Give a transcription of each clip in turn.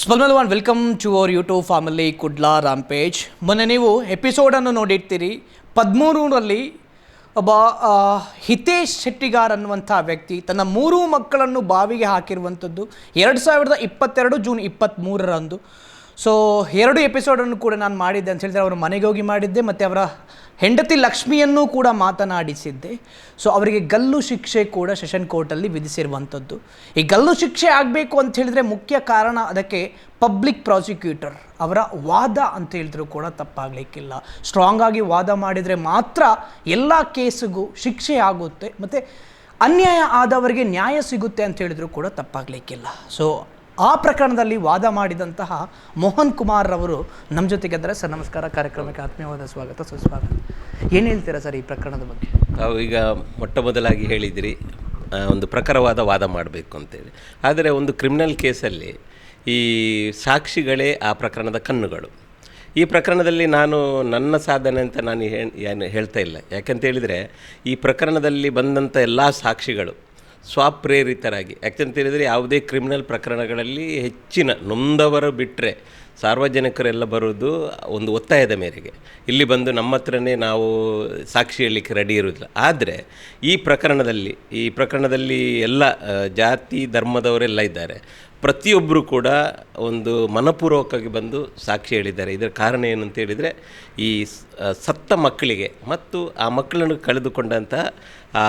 ಸ್ಪಲ್ಮಲ್ one welcome to our YouTube family Kudla rampage ಮೊನ್ನೆ ನೀವು ಎಪಿಸೋಡನ್ನು ನೋಡಿರ್ತೀರಿ. ಪದ್ಮೂರರಲ್ಲಿ ಒಬ್ಬ ಹಿತೇಶ್ ಶೆಟ್ಟಿಗಾರ್ ಅನ್ನುವಂಥ ವ್ಯಕ್ತಿ ತನ್ನ ಮೂರು ಮಕ್ಕಳನ್ನು ಬಾವಿಗೆ ಹಾಕಿರುವಂಥದ್ದು. ಎರಡು ಸಾವಿರದ ಇಪ್ಪತ್ತೆರಡು ಜೂನ್ ಇಪ್ಪತ್ತ್ಮೂರರಂದು ಸೊ ಎರಡು ಎಪಿಸೋಡನ್ನು ಕೂಡ ನಾನು ಮಾಡಿದ್ದೆ ಅಂತ ಹೇಳಿದ್ರೆ ಅವರ ಮನೆಗೆ ಹೋಗಿ ಮಾಡಿದ್ದೆ ಮತ್ತು ಅವರ ಹೆಂಡತಿ ಲಕ್ಷ್ಮಿಯನ್ನೂ ಕೂಡ ಮಾತನಾಡಿಸಿದ್ದೆ. ಸೊ ಅವರಿಗೆ ಗಲ್ಲು ಶಿಕ್ಷೆ ಕೂಡ ಸೆಷನ್ ಕೋರ್ಟಲ್ಲಿ ವಿಧಿಸಿರುವಂಥದ್ದು. ಈ ಗಲ್ಲು ಶಿಕ್ಷೆ ಆಗಬೇಕು ಅಂತ ಹೇಳಿದ್ರೆ ಮುಖ್ಯ ಕಾರಣ ಅದಕ್ಕೆ ಪಬ್ಲಿಕ್ ಪ್ರಾಸಿಕ್ಯೂಟರ್ ಅವರ ವಾದ ಅಂತ ಹೇಳಿದ್ರು ಕೂಡ ತಪ್ಪಾಗಲಿಕ್ಕಿಲ್ಲ. ಸ್ಟ್ರಾಂಗ್ ಆಗಿ ವಾದ ಮಾಡಿದರೆ ಮಾತ್ರ ಎಲ್ಲ ಕೇಸಿಗೂ ಶಿಕ್ಷೆ ಆಗುತ್ತೆ ಮತ್ತು ಅನ್ಯಾಯ ಆದವರಿಗೆ ನ್ಯಾಯ ಸಿಗುತ್ತೆ ಅಂತ ಹೇಳಿದ್ರು ಕೂಡ ತಪ್ಪಾಗಲಿಕ್ಕಿಲ್ಲ. ಸೊ ಆ ಪ್ರಕರಣದಲ್ಲಿ ವಾದ ಮಾಡಿದಂತಹ ಮೋಹನ್ ಕುಮಾರ್ ಅವರು ನಮ್ಮ ಜೊತೆಗೆದ್ರೆ ಸರ್, ನಮಸ್ಕಾರ. ಕಾರ್ಯಕ್ರಮಕ್ಕೆ ಆತ್ಮೀಯವಾದ ಸ್ವಾಗತ. ಸುಸ್ವಾಗತ. ಏನು ಹೇಳ್ತೀರಾ ಸರ್ ಈ ಪ್ರಕರಣದ ಬಗ್ಗೆ? ನಾವು ಈಗ ಮೊಟ್ಟ ಮೊದಲಾಗಿ ಹೇಳಿದಿರಿ ಒಂದು ಪ್ರಖರವಾದ ವಾದ ಮಾಡಬೇಕು ಅಂತೇಳಿ. ಆದರೆ ಒಂದು ಕ್ರಿಮಿನಲ್ ಕೇಸಲ್ಲಿ ಈ ಸಾಕ್ಷಿಗಳೇ ಆ ಪ್ರಕರಣದ ಕಣ್ಣುಗಳು. ಈ ಪ್ರಕರಣದಲ್ಲಿ ನಾನು ನನ್ನ ಸಾಧನೆ ಅಂತ ನಾನು ಏನು ಹೇಳ್ತಾ ಇಲ್ಲ. ಯಾಕಂತ ಹೇಳಿದರೆ ಈ ಪ್ರಕರಣದಲ್ಲಿ ಬಂದಂಥ ಎಲ್ಲ ಸಾಕ್ಷಿಗಳು ಸ್ವಪ್ರೇರಿತರಾಗಿ. ಯಾಕೆಂತೇಳಿದರೆ ಯಾವುದೇ ಕ್ರಿಮಿನಲ್ ಪ್ರಕರಣಗಳಲ್ಲಿ ಹೆಚ್ಚಿನ ನೊಂದವರು ಬಿಟ್ಟರೆ ಸಾರ್ವಜನಿಕರೆಲ್ಲ ಬರೋದು ಒಂದು ಒತ್ತಾಯದ ಮೇರೆಗೆ. ಇಲ್ಲಿ ಬಂದು ನಮ್ಮ ಹತ್ರನೇ ನಾವು ಸಾಕ್ಷಿ ಹೇಳಲಿಕ್ಕೆ ರೆಡಿ ಇರೋದಿಲ್ಲ ಆದರೆ ಈ ಪ್ರಕರಣದಲ್ಲಿ ಈ ಪ್ರಕರಣದಲ್ಲಿ ಎಲ್ಲ ಜಾತಿ, ಧರ್ಮದವರೆಲ್ಲ ಇದ್ದಾರೆ. ಪ್ರತಿಯೊಬ್ಬರು ಕೂಡ ಒಂದು ಮನಪೂರ್ವಕವಾಗಿ ಬಂದು ಸಾಕ್ಷಿ ಹೇಳಿದ್ದಾರೆ. ಇದರ ಕಾರಣ ಏನು ಅಂತ ಹೇಳಿದರೆ, ಈ ಸತ್ತ ಮಕ್ಕಳಿಗೆ ಮತ್ತು ಆ ಮಕ್ಕಳನ್ನು ಕಳೆದುಕೊಂಡಂತಹ ಆ,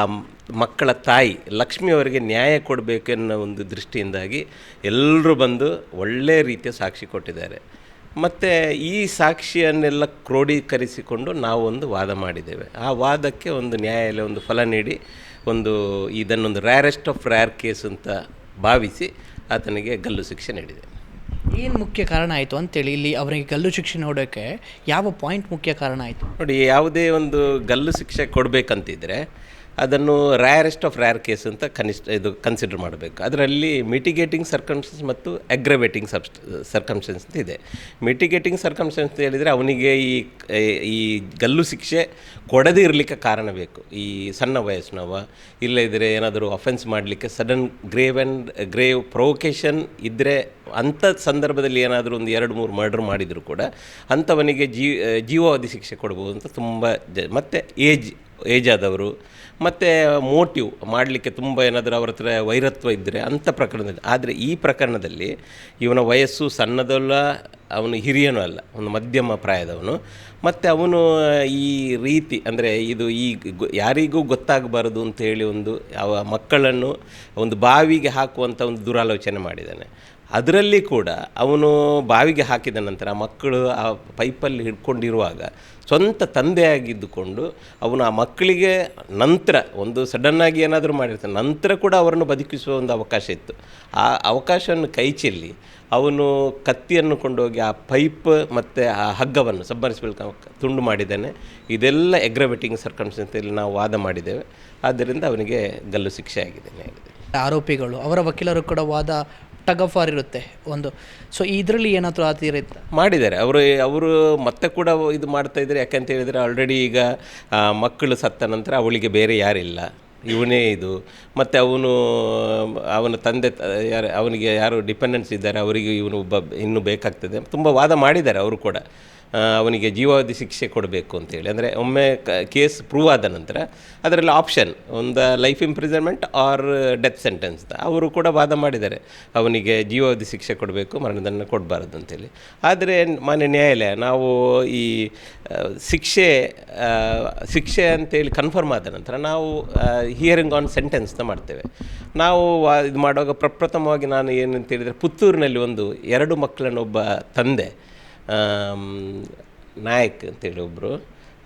ಮಕ್ಕಳ ತಾಯಿ ಲಕ್ಷ್ಮಿಯವರಿಗೆ ನ್ಯಾಯ ಕೊಡಬೇಕೆನ್ನೋ ಒಂದು ದೃಷ್ಟಿಯಿಂದಾಗಿ ಎಲ್ಲರೂ ಬಂದು ಒಳ್ಳೆಯ ರೀತಿಯ ಸಾಕ್ಷಿ ಕೊಟ್ಟಿದ್ದಾರೆ. ಮತ್ತು ಈ ಸಾಕ್ಷಿಯನ್ನೆಲ್ಲ ಕ್ರೋಢೀಕರಿಸಿಕೊಂಡು ನಾವು ಒಂದು ವಾದ ಮಾಡಿದ್ದೇವೆ. ಆ ವಾದಕ್ಕೆ ಒಂದು ನ್ಯಾಯಾಲಯ ಒಂದು ಫಲ ನೀಡಿ ಒಂದು ಇದನ್ನೊಂದು ರ್ಯಾರೆಸ್ಟ್ ಆಫ್ ರ್ಯಾರ್ ಕೇಸ್ ಅಂತ ಭಾವಿಸಿ ಆತನಿಗೆ ಗಲ್ಲು ಶಿಕ್ಷೆ ನೀಡಿದೆ. ಏನು ಮುಖ್ಯ ಕಾರಣ ಆಯಿತು ಅಂತೇಳಿ ಇಲ್ಲಿ ಅವರಿಗೆ ಗಲ್ಲು ಶಿಕ್ಷೆ ನೋಡೋಕ್ಕೆ ಯಾವ ಪಾಯಿಂಟ್ ಮುಖ್ಯ ಕಾರಣ ಆಯಿತು? ನೋಡಿ ಯಾವುದೇ ಒಂದು ಗಲ್ಲು ಶಿಕ್ಷೆ ಕೊಡಬೇಕಂತಿದ್ರೆ ಅದನ್ನು ರ್ಯಾರೆಸ್ಟ್ ಆಫ್ ರ್ಯಾರ್ ಕೇಸ್ ಅಂತ ಕನಿಷ್ಠ ಇದು ಕನ್ಸಿಡರ್ ಮಾಡಬೇಕು. ಅದರಲ್ಲಿ ಮಿಟಿಗೇಟಿಂಗ್ ಸರ್ಕಮ್ಸ್ಟೆನ್ಸ್ ಮತ್ತು ಅಗ್ರವೇಟಿಂಗ್ ಸಬ್ಸ್ ಸರ್ಕಮ್ಸ್ಟೆನ್ಸ್ ಅಂತ ಇದೆ. ಮಿಟಿಗೇಟಿಂಗ್ ಸರ್ಕಮ್ಸ್ಟೆನ್ಸ್ ಅಂತ ಹೇಳಿದರೆ ಅವನಿಗೆ ಈ ಈ ಗಲ್ಲು ಶಿಕ್ಷೆ ಕೊಡದೇ ಇರಲಿಕ್ಕೆ ಕಾರಣ ಬೇಕು. ಈ ಸಣ್ಣ ವಯಸ್ಸಿನವ ಇಲ್ಲದಿದ್ದರೆ ಏನಾದರೂ ಅಫೆನ್ಸ್ ಮಾಡಲಿಕ್ಕೆ sudden grave and grave provocation ಇದ್ದರೆ ಅಂಥ ಸಂದರ್ಭದಲ್ಲಿ ಏನಾದರೂ ಒಂದು ಎರಡು, ಮೂರು ಮರ್ಡರ್ ಮಾಡಿದರೂ ಕೂಡ ಅಂಥವನಿಗೆ ಜೀ, ಜೀವಾವಧಿ ಶಿಕ್ಷೆ ಕೊಡ್ಬೋದು ಅಂತ ತುಂಬ ಜ, ಮತ್ತು ಏಜ್ ಏಜ್ ಆದವರು ಮತ್ತು ಮೋಟಿವ್ ಮಾಡಲಿಕ್ಕೆ ತುಂಬ ಏನಾದರೂ ಅವ್ರ ಹತ್ರ ವೈರತ್ವ ಇದ್ದರೆ ಅಂಥ ಪ್ರಕರಣದಲ್ಲಿ. ಆದರೆ ಈ ಪ್ರಕರಣದಲ್ಲಿ ಇವನ ವಯಸ್ಸು ಸಣ್ಣದಲ್ಲ, ಅವನು ಹಿರಿಯನೂ ಅಲ್ಲ, ಒಂದು ಮಧ್ಯಮ ಪ್ರಾಯದವನು. ಮತ್ತು ಅವನು ಈ ರೀತಿ, ಅಂದರೆ ಇದು ಈ ಯಾರಿಗೂ ಗೊತ್ತಾಗಬಾರದು ಅಂತ ಹೇಳಿ ಒಂದು ಅವ ಮಕ್ಕಳನ್ನು ಒಂದು ಬಾವಿಗೆ ಹಾಕುವಂಥ ಒಂದು ದುರಾಲೋಚನೆ ಮಾಡಿದ್ದಾನೆ. ಅದರಲ್ಲಿ ಕೂಡ ಅವನು ಬಾವಿಗೆ ಹಾಕಿದ ನಂತರ ಮಕ್ಕಳು ಆ ಪೈಪಲ್ಲಿ ಹಿಡ್ಕೊಂಡಿರುವಾಗ ಸ್ವಂತ ತಂದೆಯಾಗಿದ್ದುಕೊಂಡು ಅವನು ಆ ಮಕ್ಕಳಿಗೆ ನಂತರ ಒಂದು ಸಡನ್ನಾಗಿ ಏನಾದರೂ ಮಾಡಿರ್ತಾನೆ. ನಂತರ ಕೂಡ ಅವರನ್ನು ಬದುಕಿಸುವ ಒಂದು ಅವಕಾಶ ಇತ್ತು. ಆ ಅವಕಾಶವನ್ನು ಕೈಚೆಲ್ಲಿ ಅವನು ಕತ್ತಿಯನ್ನು ಕೊಂಡೋಗಿ ಆ ಪೈಪ್ ಮತ್ತು ಆ ಹಗ್ಗವನ್ನು ಸಬ್ಬರಿಸಿಬಲ್ ತುಂಡು ಮಾಡಿದ್ದಾನೆ. ಇದೆಲ್ಲ ಎಗ್ರವೇಟಿಂಗ್ ಸರ್ಕಮ್ಸ್ಟೆನ್ಸಲ್ಲಿ ನಾವು ವಾದ ಮಾಡಿದ್ದೇವೆ. ಆದ್ದರಿಂದ ಅವನಿಗೆ ಗಲ್ಲು ಶಿಕ್ಷೆ ಆಗಿದೆ. ಆರೋಪಿಗಳು, ಅವರ ವಕೀಲರು ಕೂಡ ವಾದ ಟಗ್ ಆಫ್ ವಾರ್ ಇರುತ್ತೆ ಒಂದು. ಸೊ ಇದರಲ್ಲಿ ಏನಾದರೂ ಆ ಥರ ಮಾಡಿದ್ದಾರೆ. ಅವರು ಅವರು ಮತ್ತೆ ಕೂಡ ಇದು ಮಾಡ್ತಾ ಇದ್ದಾರೆ. ಯಾಕಂತ ಹೇಳಿದರೆ ಆಲ್ರೆಡಿ ಈಗ ಮಕ್ಕಳು ಸತ್ತ ನಂತರ ಅವಳಿಗೆ ಬೇರೆ ಯಾರಿಲ್ಲ. ಇವನೇ ಇದು. ಮತ್ತು ಅವನು, ಅವನ ತಂದೆ, ಯಾರು, ಅವನಿಗೆ ಯಾರು ಡಿಪೆಂಡೆನ್ಸ್ ಇದ್ದಾರೆ, ಅವರಿಗೆ ಇವನು ಒಬ್ಬ, ಇನ್ನೂ ಬೇಕಾಗ್ತದೆ. ತುಂಬ ವಾದ ಮಾಡಿದ್ದಾರೆ ಅವರು ಕೂಡ. ಅವನಿಗೆ ಜೀವಾವಧಿ ಶಿಕ್ಷೆ ಕೊಡಬೇಕು ಅಂತೇಳಿ. ಅಂದರೆ ಒಮ್ಮೆ ಕೇಸ್ ಪ್ರೂವ್ ಆದ ನಂತರ ಅದರಲ್ಲಿ ಆಪ್ಷನ್ ಒಂದು life imprisonment or death sentence ಅವರು ಕೂಡ ವಾದ ಮಾಡಿದ್ದಾರೆ. ಅವನಿಗೆ ಜೀವಾವಧಿ ಶಿಕ್ಷೆ ಕೊಡಬೇಕು ಮರಣದನ್ನು ಕೊಡಬಾರ್ದು ಅಂತೇಳಿ. ಆದರೆ ಮಾನ್ಯ ನ್ಯಾಯಾಲಯ, ನಾವು ಈ ಶಿಕ್ಷೆ ಶಿಕ್ಷೆ ಅಂತೇಳಿ ಕನ್ಫರ್ಮ್ ಆದ ನಂತರ ನಾವು ಹಿಯರಿಂಗ್ ಆನ್ ಸೆಂಟೆನ್ಸ್ನ ಮಾಡ್ತೇವೆ. ನಾವು ಇದು ಮಾಡುವಾಗ ಪ್ರಪ್ರಥಮವಾಗಿ ನಾನು ಏನು ಅಂತ ಹೇಳಿದರೆ, ಪುತ್ತೂರಿನಲ್ಲಿ ಒಂದು ಎರಡು ಮಕ್ಕಳನ್ನೊಬ್ಬ ತಂದೆ ನಾಯಕ್ ಅಂತೇಳಿ ಒಬ್ಬರು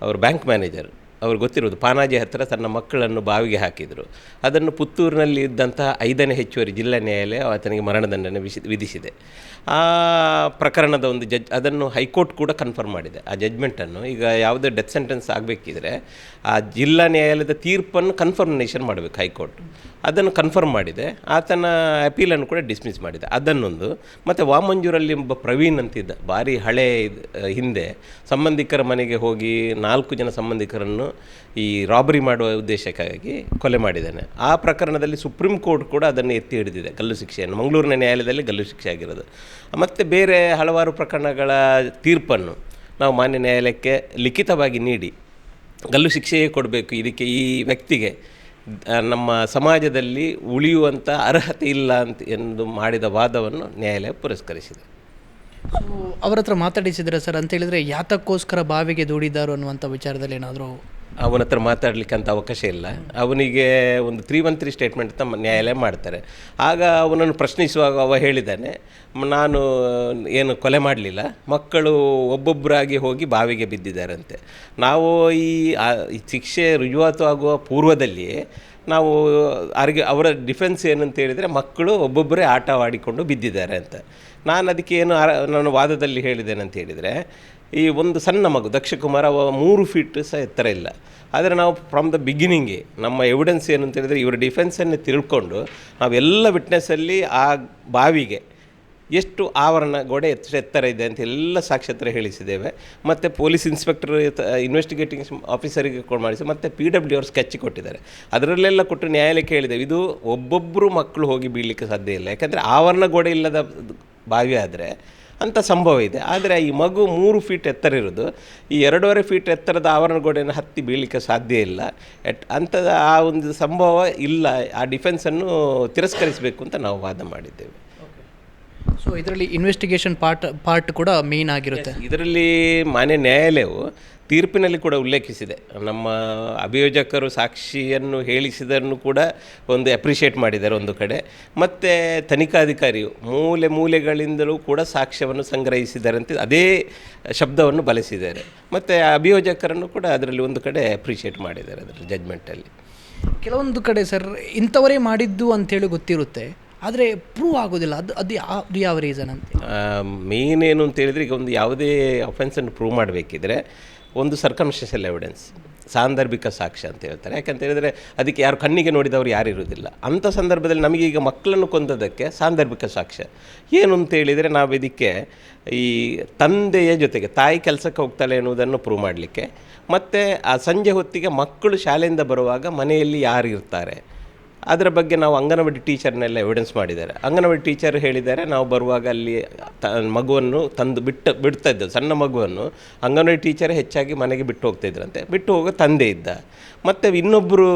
ಅವರು ಬ್ಯಾಂಕ್ ಮ್ಯಾನೇಜರ್. ಅವ್ರು ಗೊತ್ತಿರೋದು, ಪಾನಾಜಿ ಹತ್ತಿರ ತನ್ನ ಮಕ್ಕಳನ್ನು ಬಾವಿಗೆ ಹಾಕಿದರು. ಅದನ್ನು ಪುತ್ತೂರಿನಲ್ಲಿ ಇದ್ದಂತಹ ಐದನೇ ಹೆಚ್ಚುವರಿ ಜಿಲ್ಲಾ ನ್ಯಾಯಾಲಯ ಆತನಿಗೆ ಮರಣದಂಡನೆ ವಿಧಿಸಿದೆ. ಆ ಪ್ರಕರಣದ ಒಂದು ಜಡ್ಜ್, ಅದನ್ನು ಹೈಕೋರ್ಟ್ ಕೂಡ ಕನ್ಫರ್ಮ್ ಮಾಡಿದೆ. ಆ ಜಜ್ಮೆಂಟನ್ನು ಈಗ ಯಾವುದೇ ಡೆತ್ ಸೆಂಟೆನ್ಸ್ ಆಗಬೇಕಿದ್ರೆ ಆ ಜಿಲ್ಲಾ ನ್ಯಾಯಾಲಯದ ತೀರ್ಪನ್ನು ಕನ್ಫರ್ಮೇಷನ್ ಮಾಡಬೇಕು ಹೈಕೋರ್ಟ್. ಅದನ್ನು ಕನ್ಫರ್ಮ್ ಮಾಡಿದೆ. ಆತನ ಅಪೀಲನ್ನು ಕೂಡ ಡಿಸ್ಮಿಸ್ ಮಾಡಿದೆ. ಅದನ್ನೊಂದು. ಮತ್ತು ವಾಮಂಜೂರಲ್ಲಿ ಒಬ್ಬ ಪ್ರವೀಣ್ ಅಂತಿದ್ದ, ಭಾರಿ ಹಳೆ ಹಿಂದೆ ಸಂಬಂಧಿಕರ ಮನೆಗೆ ಹೋಗಿ ನಾಲ್ಕು ಜನ ಸಂಬಂಧಿಕರನ್ನು ಈ ರಾಬರಿ ಮಾಡುವ ಉದ್ದೇಶಕ್ಕಾಗಿ ಕೊಲೆ ಮಾಡಿದ್ದಾನೆ. ಆ ಪ್ರಕರಣದಲ್ಲಿ ಸುಪ್ರೀಂ ಕೋರ್ಟ್ ಕೂಡ ಅದನ್ನು ಎತ್ತಿ ಹಿಡಿದಿದೆ. ಗಲ್ಲು ಶಿಕ್ಷೆಯನ್ನು. ಮಂಗಳೂರಿನ ನ್ಯಾಯಾಲಯದಲ್ಲಿ ಗಲ್ಲು ಶಿಕ್ಷೆ ಆಗಿರೋದು. ಮತ್ತು ಬೇರೆ ಹಲವಾರು ಪ್ರಕರಣಗಳ ತೀರ್ಪನ್ನು ನಾವು ಮಾನ್ಯ ನ್ಯಾಯಾಲಯಕ್ಕೆ ಲಿಖಿತವಾಗಿ ನೀಡಿ. ಗಲ್ಲು ಶಿಕ್ಷೆಯೇ ಕೊಡಬೇಕು. ಇದಕ್ಕೆ ಈ ವ್ಯಕ್ತಿಗೆ ನಮ್ಮ ಸಮಾಜದಲ್ಲಿ ಉಳಿಯುವಂಥ ಅರ್ಹತೆ ಇಲ್ಲ ಅಂತ ಎಂದು ಮಾಡಿದ ವಾದವನ್ನು ನ್ಯಾಯಾಲಯ ಪುರಸ್ಕರಿಸಿದೆ. ಅವರ ಹತ್ರ ಮಾತಾಡಿಸಿದ್ರೆ ಸರ್, ಅಂತ ಹೇಳಿದ್ರೆ ಯಾತಕ್ಕೋಸ್ಕರ ಬಾವಿಗೆ ದೂಡಿದ್ದಾರೋ ಅನ್ನುವಂಥ ವಿಚಾರದಲ್ಲಿ ಏನಾದರೂ ಅವನ ಹತ್ರ ಮಾತಾಡಲಿಕ್ಕೆ ಅಂತ ಅವಕಾಶ ಇಲ್ಲ. ಅವನಿಗೆ ಒಂದು ತ್ರೀ ಒನ್ ತ್ರೀ ಸ್ಟೇಟ್ಮೆಂಟ್ ತಮ್ಮ ನ್ಯಾಯಾಲಯ ಮಾಡ್ತಾರೆ. ಆಗ ಅವನನ್ನು ಪ್ರಶ್ನಿಸುವಾಗ ಅವ ಹೇಳಿದ್ದಾನೆ, ನಾನು ಏನು ಕೊಲೆ ಮಾಡಲಿಲ್ಲ. ಮಕ್ಕಳು ಒಬ್ಬೊಬ್ಬರಾಗಿ ಹೋಗಿ ಬಾವಿಗೆ ಬಿದ್ದಿದ್ದಾರಂತೆ. ನಾವು ಈ ಶಿಕ್ಷೆ ರುಜುವಾತು ಆಗುವ ಪೂರ್ವದಲ್ಲಿಯೇ ನಾವು ಅವ್ರಿಗೆ, ಅವರ ಡಿಫೆನ್ಸ್ ಏನಂತ ಹೇಳಿದರೆ ಮಕ್ಕಳು ಒಬ್ಬೊಬ್ಬರೇ ಆಟವಾಡಿಕೊಂಡು ಬಿದ್ದಿದ್ದಾರೆ ಅಂತ. ನಾನು ಅದಕ್ಕೆ ಏನು ನಾನು ವಾದದಲ್ಲಿ ಹೇಳಿದ್ದೇನೆ ಅಂತ ಹೇಳಿದರೆ ಈ ಒಂದು ಸಣ್ಣ ಮಗು ದಕ್ಷ ಕುಮಾರ ಅವ ಮೂರು ಫೀಟ್ ಸಹ ಎತ್ತರ ಇಲ್ಲ. ಆದರೆ ನಾವು ಫ್ರಮ್ ದ ಬಿಗಿನಿಂಗೇ ನಮ್ಮ ಎವಿಡೆನ್ಸ್ ಏನು ಅಂತ ಹೇಳಿದರೆ ಇವರ ಡಿಫೆನ್ಸನ್ನು ತಿಳ್ಕೊಂಡು ನಾವೆಲ್ಲ ವಿಟ್ನೆಸ್ಸಲ್ಲಿ ಆ ಬಾವಿಗೆ ಎಷ್ಟು ಆವರಣ ಗೋಡೆ ಎಷ್ಟು ಎತ್ತರ ಇದೆ ಅಂತ ಎಲ್ಲ ಸಾಕ್ಷ್ಯತ್ರ ಹೇಳಿಸಿದ್ದೇವೆ. ಮತ್ತು ಪೊಲೀಸ್ ಇನ್ಸ್ಪೆಕ್ಟರ್ ಇನ್ವೆಸ್ಟಿಗೇಟಿಂಗ್ ಆಫೀಸರಿಗೆ ಕಾಲ್ ಮಾಡಿಸಿ, ಮತ್ತು ಪಿ ಡಬ್ಲ್ಯೂ ಅವ್ರು ಸ್ಕೆಚ್ ಕೊಟ್ಟಿದ್ದಾರೆ. ಅದರಲ್ಲೆಲ್ಲ ಕೊಟ್ಟು ನ್ಯಾಯಾಲಯಕ್ಕೆ ಹೇಳಿದ್ದೇವೆ, ಇದು ಒಬ್ಬೊಬ್ಬರು ಮಕ್ಕಳು ಹೋಗಿ ಬೀಳಲಿಕ್ಕೆ ಸಾಧ್ಯ ಇಲ್ಲ. ಯಾಕಂದರೆ ಆವರಣ ಗೋಡೆ ಇಲ್ಲದ ಬಾವಿ ಆದರೆ ಅಂಥ ಸಂಭವ ಇದೆ. ಆದರೆ ಈ ಮಗು ಮೂರು ಫೀಟ್ ಎತ್ತರ ಇರೋದು ಈ ಎರಡೂವರೆ ಫೀಟ್ ಎತ್ತರದ ಆವರಣ ಗೋಡೆಯನ್ನು ಹತ್ತಿ ಬೀಳಲಿಕ್ಕೆ ಸಾಧ್ಯ ಇಲ್ಲ. ಎಟ್ ಅಂಥದ್ದು ಆ ಒಂದು ಸಂಭವ ಇಲ್ಲ. ಆ ಡಿಫೆನ್ಸನ್ನು ತಿರಸ್ಕರಿಸಬೇಕು ಅಂತ ನಾವು ವಾದ ಮಾಡಿದ್ದೇವೆ. ಸೊ ಇದರಲ್ಲಿ ಇನ್ವೆಸ್ಟಿಗೇಷನ್ ಪಾರ್ಟ್ ಪಾರ್ಟ್ ಕೂಡ ಮೇನ್ ಆಗಿರುತ್ತೆ. ಇದರಲ್ಲಿ ಮಾನ್ಯ ನ್ಯಾಯಾಲಯವು ತೀರ್ಪಿನಲ್ಲಿ ಕೂಡ ಉಲ್ಲೇಖಿಸಿದೆ. ನಮ್ಮ ಅಭಿಯೋಜಕರು ಸಾಕ್ಷಿಯನ್ನು ಹೇಳಿಸಿದನ್ನು ಕೂಡ ಒಂದು ಅಪ್ರಿಷಿಯೇಟ್ ಮಾಡಿದ್ದಾರೆ ಒಂದು ಕಡೆ. ಮತ್ತು ತನಿಖಾಧಿಕಾರಿಯು ಮೂಲೆ ಮೂಲೆಗಳಿಂದಲೂ ಕೂಡ ಸಾಕ್ಷ್ಯವನ್ನು ಸಂಗ್ರಹಿಸಿದರಂತೆ ಅದೇ ಶಬ್ದವನ್ನು ಬಳಸಿದ್ದಾರೆ ಮತ್ತು ಅಭಿಯೋಜಕರನ್ನು ಕೂಡ ಅದರಲ್ಲಿ ಒಂದು ಕಡೆ ಅಪ್ರಿಷಿಯೇಟ್ ಮಾಡಿದ್ದಾರೆ ಅದರಲ್ಲಿ ಜಜ್ಮೆಂಟಲ್ಲಿ ಕೆಲವೊಂದು ಕಡೆ ಸರ್ ಇಂಥವರೇ ಮಾಡಿದ್ದು ಅಂತೇಳಿ ಗೊತ್ತಿರುತ್ತೆ. ಆದರೆ ಪ್ರೂವ್ ಆಗೋದಿಲ್ಲ. ಅದು ಅದು ಅದು ಯಾವ ರೀಸನ್ ಅಂತ ಮೇನ್ ಏನು ಅಂತ ಹೇಳಿದರೆ ಈಗ ಒಂದು ಯಾವುದೇ ಅಫೆನ್ಸನ್ನು ಪ್ರೂವ್ ಮಾಡಬೇಕಿದ್ರೆ ಒಂದು ಸರ್ಕಮ್ಸ್ಟೆನ್ಷಿಯಲ್ ಎವಿಡೆನ್ಸ್ ಸಾಂದರ್ಭಿಕ ಸಾಕ್ಷ್ಯ ಅಂತ ಹೇಳ್ತಾರೆ. ಯಾಕಂತ ಹೇಳಿದರೆ ಅದಕ್ಕೆ ಯಾರು ಕಣ್ಣಿಗೆ ನೋಡಿದವರು ಯಾರು ಇರುವುದಿಲ್ಲ. ಅಂಥ ಸಂದರ್ಭದಲ್ಲಿ ನಮಗೆ ಈಗ ಮಕ್ಕಳನ್ನು ಕೊಂದದಕ್ಕೆ ಸಾಂದರ್ಭಿಕ ಸಾಕ್ಷ್ಯ. ಏನು ಅಂತ ಹೇಳಿದರೆ ನಾವು ಇದಕ್ಕೆ ಈ ತಂದೆಯ ಜೊತೆಗೆ, ತಾಯಿ ಕೆಲಸಕ್ಕೆ ಹೋಗ್ತಾಳೆ ಎನ್ನುವುದನ್ನು ಪ್ರೂವ್ ಮಾಡಲಿಕ್ಕೆ, ಮತ್ತು ಆ ಸಂಜೆ ಹೊತ್ತಿಗೆ ಮಕ್ಕಳು ಶಾಲೆಯಿಂದ ಬರುವಾಗ ಮನೆಯಲ್ಲಿ ಯಾರು ಇರ್ತಾರೆ? ಅದರ ಬಗ್ಗೆ ನಾವು ಅಂಗನವಾಡಿ ಟೀಚರ್ನೆಲ್ಲ ಎವಿಡೆನ್ಸ್ ಮಾಡಿದ್ದಾರೆ. ಅಂಗನವಾಡಿ ಟೀಚರ್ ಹೇಳಿದ್ದಾರೆ, ನಾವು ಬರುವಾಗ ಅಲ್ಲಿ ತ, ಮಗುವನ್ನು ತಂದು ಬಿಟ್ಟು, ಬಿಡ್ತಾ ಇದ್ದೆವು ಸಣ್ಣ ಮಗುವನ್ನು ಅಂಗನವಾಡಿ ಟೀಚರ್ ಹೆಚ್ಚಾಗಿ ಮನೆಗೆ ಬಿಟ್ಟು ಹೋಗ್ತಾಯಿದ್ರಂತೆ ಬಿಟ್ಟು ಹೋಗೋ ತಂದೆ ಇದ್ದ. ಮತ್ತು ಇನ್ನೊಬ್ಬರು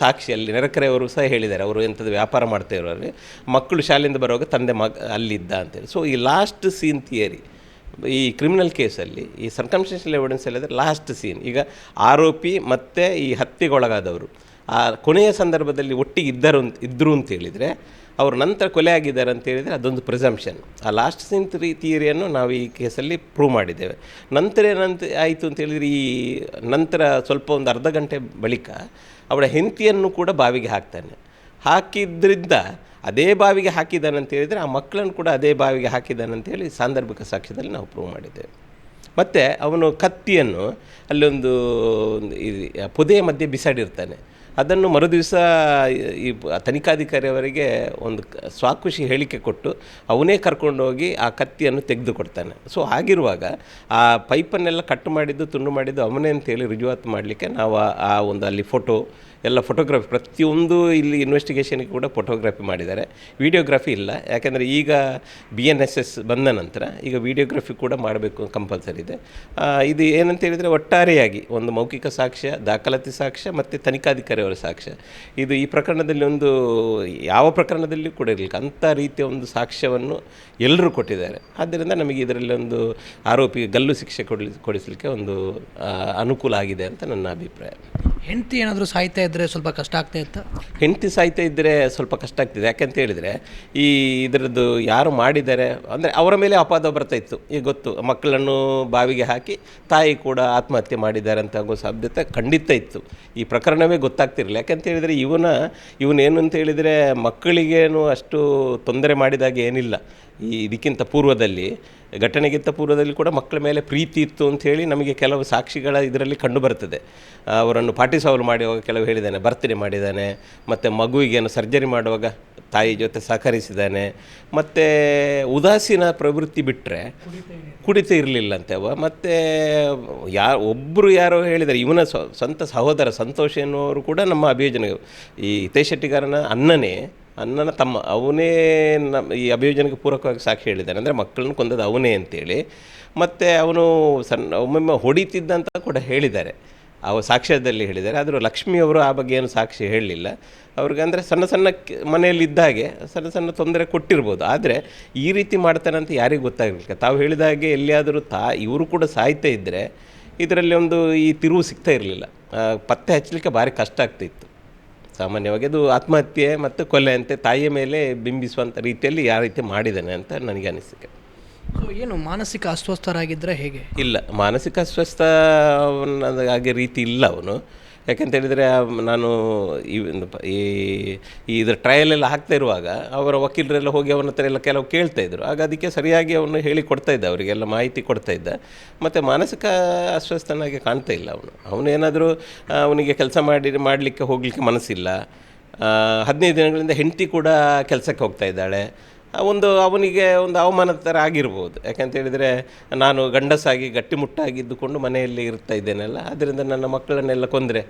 ಸಾಕ್ಷಿ ಅಲ್ಲಿ ನೆರೆಕರೆಯವರು ಸಹ ಹೇಳಿದ್ದಾರೆ, ಅವರು ಎಂಥದ್ದು ವ್ಯಾಪಾರ ಮಾಡ್ತಾ ಇರೋರು. ಮಕ್ಕಳು ಶಾಲೆಯಿಂದ ಬರುವಾಗ ತಂದೆ ಮಗ ಅಲ್ಲಿದ್ದ ಅಂತೇಳಿ. ಸೊ ಈ ಲಾಸ್ಟ್ ಸೀನ್ ಥಿಯರಿ ಈ ಕ್ರಿಮಿನಲ್ ಕೇಸಲ್ಲಿ ಈ ಸರ್ಕಮ್ಸ್ಟೆನ್ಷಿಯಲ್ ಎವಿಡೆನ್ಸ್ ಹೇಳಿದ್ರೆ ಲಾಸ್ಟ್ ಸೀನ್ ಈಗ ಆರೋಪಿ ಮತ್ತು ಈ ಹತ್ಯೆಗೊಳಗಾದವರು. ಆ ಕೊನೆಯ ಸಂದರ್ಭದಲ್ಲಿ ಒಟ್ಟಿಗೆ ಇದ್ದರು ಇದ್ದರು ಅಂತ ಹೇಳಿದರೆ, ಅವರು ನಂತರ ಕೊಲೆ ಆಗಿದ್ದಾರೆ ಅಂತ ಹೇಳಿದರೆ ಅದೊಂದು ಪ್ರಿಸಂಪ್ಷನ್ ಆ ಲಾಸ್ಟ್ ಸಿನ್ ಥಿಯರಿಯನ್ನು ನಾವು ಈ ಕೇಸಲ್ಲಿ ಪ್ರೂವ್ ಮಾಡಿದ್ದೇವೆ. ನಂತರ ಏನಂತ ಆಯಿತು ಅಂತ ಹೇಳಿದರೆ ಈ ನಂತರ ಸ್ವಲ್ಪ ಒಂದು ಅರ್ಧ ಗಂಟೆ ಬಳಿಕ ಅವಳ ಹೆಂಡತಿಯನ್ನು ಕೂಡ ಬಾವಿಗೆ ಹಾಕ್ತಾನೆ. ಹಾಕಿದ್ರಿಂದ ಅದೇ ಬಾವಿಗೆ ಹಾಕಿದ್ದಾನೆ ಅಂತ ಹೇಳಿದರೆ ಆ ಮಕ್ಕಳನ್ನು ಕೂಡ ಅದೇ ಬಾವಿಗೆ ಹಾಕಿದ್ದಾನೆ ಅಂತ ಹೇಳಿ ಸಾಂದರ್ಭಿಕ ಸಾಕ್ಷ್ಯದಲ್ಲಿ ನಾವು ಪ್ರೂವ್ ಮಾಡಿದ್ದೇವೆ. ಮತ್ತು ಅವನು ಕತ್ತಿಯನ್ನು ಅಲ್ಲೊಂದು ಪೊದೆಯ ಮಧ್ಯೆ ಬಿಸಾಡಿರ್ತಾನೆ. ಅದನ್ನು ಮರುದಿವಸ ಈ ತನಿಖಾಧಿಕಾರಿಯವರಿಗೆ ಒಂದು ಸ್ವಾಕುಷಿ ಹೇಳಿಕೆ ಕೊಟ್ಟು ಅವನೇ ಕರ್ಕೊಂಡೋಗಿ ಆ ಕತ್ತಿಯನ್ನು ತೆಗೆದು ಕೊಡ್ತಾನೆ ಸೊ ಆಗಿರುವಾಗ ಆ ಪೈಪನ್ನೆಲ್ಲ ಕಟ್ ಮಾಡಿದ್ದು, ತುಂಡು ಮಾಡಿದ್ದು ಅವನೇ ಅಂತೇಳಿ ರುಜುವಾತು ಮಾಡಲಿಕ್ಕೆ ನಾವು ಆ ಒಂದು ಅಲ್ಲಿ ಫೋಟೋ ಎಲ್ಲ ಫೋಟೋಗ್ರಫಿ ಪ್ರತಿಯೊಂದು ಇಲ್ಲಿ ಇನ್ವೆಸ್ಟಿಗೇಷನ್ಗೆ ಕೂಡ ಫೋಟೋಗ್ರಫಿ ಮಾಡಿದ್ದಾರೆ. ವಿಡಿಯೋಗ್ರಫಿ ಇಲ್ಲ. ಯಾಕೆಂದರೆ ಈಗ ಬಿ ಎನ್ ಎಸ್ ಎಸ್ ಬಂದ ನಂತರ ಈಗ ವಿಡಿಯೋಗ್ರಫಿ ಕೂಡ ಮಾಡಬೇಕು ಕಂಪಲ್ಸರಿ ಇದೆ. ಇದು ಏನಂತ ಹೇಳಿದರೆ ಒಟ್ಟಾರೆಯಾಗಿ ಒಂದು ಮೌಖಿಕ ಸಾಕ್ಷ್ಯ, ದಾಖಲಾತಿ ಸಾಕ್ಷ್ಯ ಮತ್ತು ತನಿಖಾಧಿಕಾರಿಯವರ ಸಾಕ್ಷ್ಯ. ಇದು ಈ ಪ್ರಕರಣದಲ್ಲಿ ಒಂದು, ಯಾವ ಪ್ರಕರಣದಲ್ಲಿಯೂ ಕೂಡ ಇರಲಿಲ್ಲ. ಅಂಥ ರೀತಿಯ ಒಂದು ಸಾಕ್ಷ್ಯವನ್ನು ಎಲ್ಲರೂ ಕೊಟ್ಟಿದ್ದಾರೆ. ಆದ್ದರಿಂದ ನಮಗೆ ಇದರಲ್ಲಿ ಒಂದು ಆರೋಪಿಗೆ ಗಲ್ಲು ಶಿಕ್ಷೆ ಕೊಡಲಿ, ಕೊಡಿಸಲಿಕ್ಕೆ ಒಂದು ಅನುಕೂಲ ಆಗಿದೆ ಅಂತ ನನ್ನ ಅಭಿಪ್ರಾಯ. ಹೆಂಡತಿ ಏನಾದರೂ ಸಾಯ್ತಾ ಇದ್ದರೆ ಸ್ವಲ್ಪ ಕಷ್ಟ ಆಗ್ತಾ ಇತ್ತು? ಹೆಂಡತಿ ಸಾಯ್ತಾ ಇದ್ದರೆ ಸ್ವಲ್ಪ ಕಷ್ಟ ಆಗ್ತಿದೆ. ಯಾಕಂತ ಹೇಳಿದರೆ, ಈ ಇದರದ್ದು ಯಾರು ಮಾಡಿದ್ದಾರೆ, ಅಂದರೆ ಅವರ ಮೇಲೆ ಅಪಾದ ಬರ್ತಾ ಇತ್ತು. ಈಗ ಗೊತ್ತು, ಮಕ್ಕಳನ್ನು ಬಾವಿಗೆ ಹಾಕಿ ತಾಯಿ ಕೂಡ ಆತ್ಮಹತ್ಯೆ ಮಾಡಿದ್ದಾರೆ ಅಂತ ಆಗೋ ಸಾಧ್ಯತೆ ಖಂಡಿತ ಇತ್ತು. ಈ ಪ್ರಕರಣವೇ ಗೊತ್ತಾಗ್ತಿರಲಿಲ್ಲ. ಯಾಕಂತ ಹೇಳಿದರೆ, ಇವನ, ಇವನೇನು ಅಂತ ಹೇಳಿದರೆ ಮಕ್ಕಳಿಗೇನು ಅಷ್ಟು ತೊಂದರೆ ಮಾಡಿದಾಗ ಏನಿಲ್ಲ. ಈ ಇದಕ್ಕಿಂತ ಪೂರ್ವದಲ್ಲಿ ಘಟನೆಗಿಂತ ಪೂರ್ವದಲ್ಲಿ ಕೂಡ ಮಕ್ಕಳ ಮೇಲೆ ಪ್ರೀತಿ ಇತ್ತು ಅಂತ ಹೇಳಿ ನಮಗೆ ಕೆಲವು ಸಾಕ್ಷಿಗಳ ಇದರಲ್ಲಿ ಕಂಡು ಬರ್ತದೆ. ಅವರನ್ನು ಪಾಟಿಸಾವಲು ಮಾಡುವಾಗ ಕೆಲವು ಹೇಳಿದ್ದಾನೆ ಬರ್ತ್ಡೇ ಮಾಡಿದ್ದಾನೆ, ಮತ್ತು ಮಗುವಿಗೇನು ಸರ್ಜರಿ ಮಾಡುವಾಗ ತಾಯಿ ಜೊತೆ ಸಹಕರಿಸಿದ್ದಾನೆ, ಮತ್ತು ಉದಾಸೀನ ಪ್ರವೃತ್ತಿ ಬಿಟ್ಟರೆ ಕುಡಿತ ಇರಲಿಲ್ಲ ಅಂತೆ ಅವ ಮತ್ತು ಯಾ ಒಬ್ಬರು ಯಾರೋ ಹೇಳಿದ್ದಾರೆ, ಇವನ ಸಂತ ಸಹೋದರ ಸಂತೋಷ ಎನ್ನುವರು ಕೂಡ ನಮ್ಮ ಅಭಿಯೋಜನೆ, ಈ ಹಿತೇಶ್ ಶೆಟ್ಟಿಗಾರನ ಅಣ್ಣನೇ ಅಣ್ಣನ ತಮ್ಮ, ಅವನೇ ನಮ್ಮ ಈ ಅಭಿಯೋಜನೆಗೆ ಪೂರಕವಾಗಿ ಸಾಕ್ಷಿ ಹೇಳಿದ್ದಾನೆ. ಅಂದರೆ ಮಕ್ಕಳನ್ನ ಕೊಂದದ್ದು ಅವನೇ ಅಂತೇಳಿ. ಮತ್ತು ಅವನು ಸಣ್ಣ ಒಮ್ಮೊಮ್ಮೆ ಹೊಡಿತಿದ್ದಂತ ಕೂಡ ಹೇಳಿದ್ದಾರೆ. ಅವ ಸಾಕ್ಷ್ಯದಲ್ಲಿ ಹೇಳಿದ್ದಾರೆ. ಆದರೂ ಲಕ್ಷ್ಮಿಯವರು ಆ ಬಗ್ಗೆ ಏನು ಸಾಕ್ಷಿ ಹೇಳಲಿಲ್ಲ. ಅವ್ರಿಗೆ ಅಂದರೆ ಸಣ್ಣ ಸಣ್ಣ ಕ- ಮನೆಯಲ್ಲಿದ್ದಾಗೆ ಸಣ್ಣ ಸಣ್ಣ ತೊಂದರೆ ಕೊಟ್ಟಿರ್ಬೋದು. ಆದರೆ ಈ ರೀತಿ ಮಾಡ್ತಾನೆ ಅಂತ ಯಾರಿಗೂ ಗೊತ್ತಾಗಲಿಲ್ಲ ತಾವು ಹೇಳಿದ ಹಾಗೆ ಎಲ್ಲಿಯಾದರೂ ತಾ, ಇವರು ಕೂಡ ಸಾಯ್ತಾ ಇದ್ದರೆ ಇದರಲ್ಲಿ ಒಂದು ಈ ತಿರುವು ಸಿಗ್ತಾ ಇರಲಿಲ್ಲ. ಪತ್ತೆ ಹಚ್ಚಲಿಕ್ಕೆ ಭಾರಿ ಕಷ್ಟ ಆಗ್ತಿತ್ತು ಸಾಮಾನ್ಯವಾಗಿ ಅದು ಆತ್ಮಹತ್ಯೆ ಮತ್ತು ಕೊಲೆ ಅಂತೆ ತಾಯಿಯ ಮೇಲೆ ಬಿಂಬಿಸುವಂಥ ರೀತಿಯಲ್ಲಿ ಯಾವ ರೀತಿ ಮಾಡಿದ್ದಾನೆ ಅಂತ ನನಗೆ ಅನಿಸಿಕೆ. ಸೊ ಏನು ಮಾನಸಿಕ ಅಸ್ವಸ್ಥರಾಗಿದ್ದರೆ ಹೇಗೆ? ಇಲ್ಲ ಮಾನಸಿಕ ಅಸ್ವಸ್ಥ ಆಗಿ ರೀತಿ ಇಲ್ಲ ಅವನು. ಯಾಕೆಂತ ಹೇಳಿದರೆ ನಾನು ಈ ಈ ಇದರ ಟ್ರಯಲ್ ಎಲ್ಲ ಹಾಕ್ತಾ ಇರುವಾಗ ಅವರ ವಕೀಲರೆಲ್ಲ ಹೋಗಿ ಅವನ ಹತ್ರ ಎಲ್ಲ ಕೆಲವು ಕೇಳ್ತಾ ಇದ್ರು. ಆಗ ಅದಕ್ಕೆ ಸರಿಯಾಗಿ ಅವನು ಹೇಳಿ ಕೊಡ್ತಾ ಇದ್ದ, ಅವರಿಗೆಲ್ಲ ಮಾಹಿತಿ ಕೊಡ್ತಾ ಇದ್ದ. ಮತ್ತು ಮಾನಸಿಕ ಅಸ್ವಸ್ಥನಾಗಿ ಕಾಣ್ತಾ ಇಲ್ಲ ಅವನು. ಅವನೇನಾದರೂ ಅವನಿಗೆ ಕೆಲಸ ಮಾಡಿ, ಮಾಡಲಿಕ್ಕೆ ಹೋಗಲಿಕ್ಕೆ ಮನಸ್ಸಿಲ್ಲ. ಹದಿನೈದು ದಿನಗಳಿಂದ ಹೆಂಡತಿ ಕೂಡ ಕೆಲಸಕ್ಕೆ ಹೋಗ್ತಾ ಇದ್ದಾಳೆ. ಒಂದು ಅವನಿಗೆ ಒಂದು ಅವಮಾನದ ಥರ ಆಗಿರ್ಬೋದು. ಯಾಕಂತ ಹೇಳಿದರೆ ನಾನು ಗಂಡಸಾಗಿ ಗಟ್ಟಿಮುಟ್ಟಾಗಿದ್ದುಕೊಂಡು ಮನೆಯಲ್ಲಿ ಇರ್ತಾ ಇದ್ದೇನಲ್ಲ ಅದರಿಂದ ನನ್ನ ಮಕ್ಕಳನ್ನೆಲ್ಲ ಕೊಂದರೆ